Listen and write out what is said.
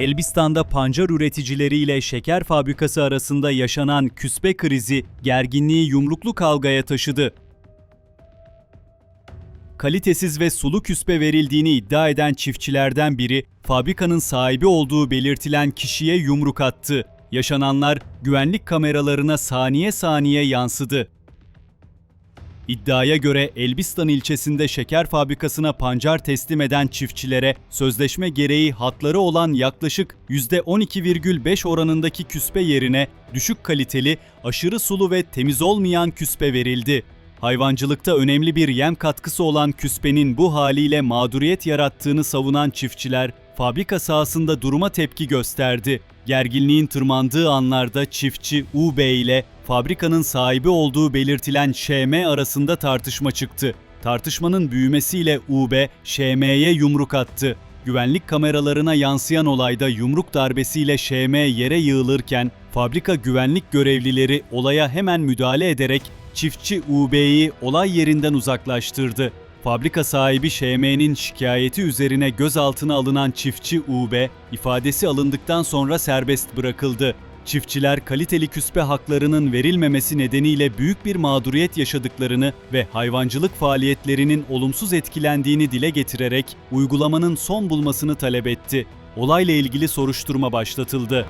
Elbistan'da pancar üreticileri ile şeker fabrikası arasında yaşanan küspe krizi gerginliği yumruklu kavgaya taşıdı. Kalitesiz ve sulu küspe verildiğini iddia eden çiftçilerden biri, fabrikanın sahibi olduğu belirtilen kişiye yumruk attı. Yaşananlar güvenlik kameralarına saniye saniye yansıdı. İddiaya göre Elbistan ilçesinde şeker fabrikasına pancar teslim eden çiftçilere sözleşme gereği hatları olan yaklaşık %12,5 oranındaki küspe yerine düşük kaliteli, aşırı sulu ve temiz olmayan küspe verildi. Hayvancılıkta önemli bir yem katkısı olan küspenin bu haliyle mağduriyet yarattığını savunan çiftçiler fabrika sahasında duruma tepki gösterdi. Gerginliğin tırmandığı anlarda çiftçi UB ile fabrikanın sahibi olduğu belirtilen ŞM arasında tartışma çıktı. Tartışmanın büyümesiyle UB, ŞM'ye yumruk attı. Güvenlik kameralarına yansıyan olayda yumruk darbesiyle ŞM yere yığılırken fabrika güvenlik görevlileri olaya hemen müdahale ederek çiftçi UB'yi olay yerinden uzaklaştırdı. Fabrika sahibi ŞM'nin şikayeti üzerine gözaltına alınan çiftçi UB, ifadesi alındıktan sonra serbest bırakıldı. Çiftçiler kaliteli küspe haklarının verilmemesi nedeniyle büyük bir mağduriyet yaşadıklarını ve hayvancılık faaliyetlerinin olumsuz etkilendiğini dile getirerek uygulamanın son bulmasını talep etti. Olayla ilgili soruşturma başlatıldı.